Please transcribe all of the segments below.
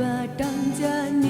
ว่าดังจะนิ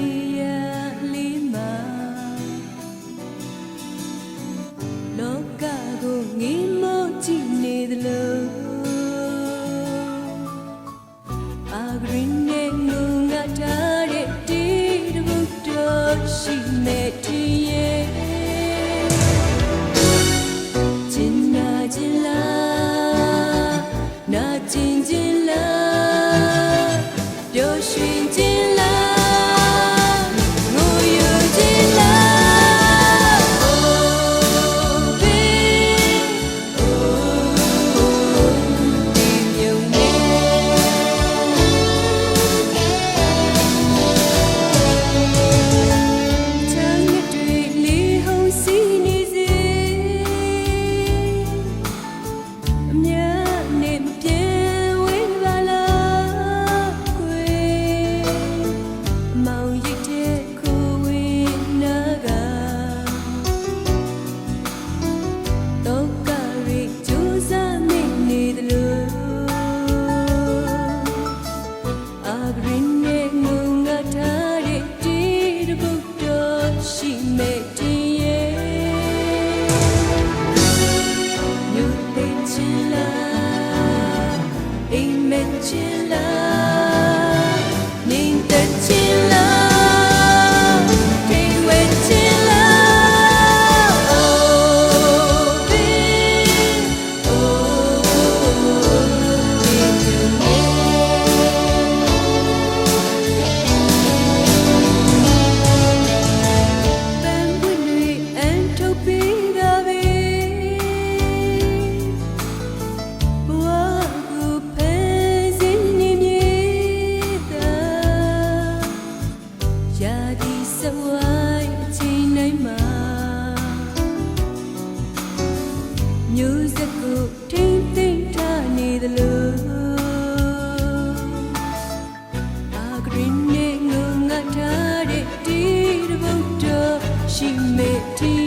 Rene ngơ ngã thare ti de bông tơ, she made tea.